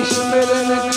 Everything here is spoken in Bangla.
इश्क मेरे में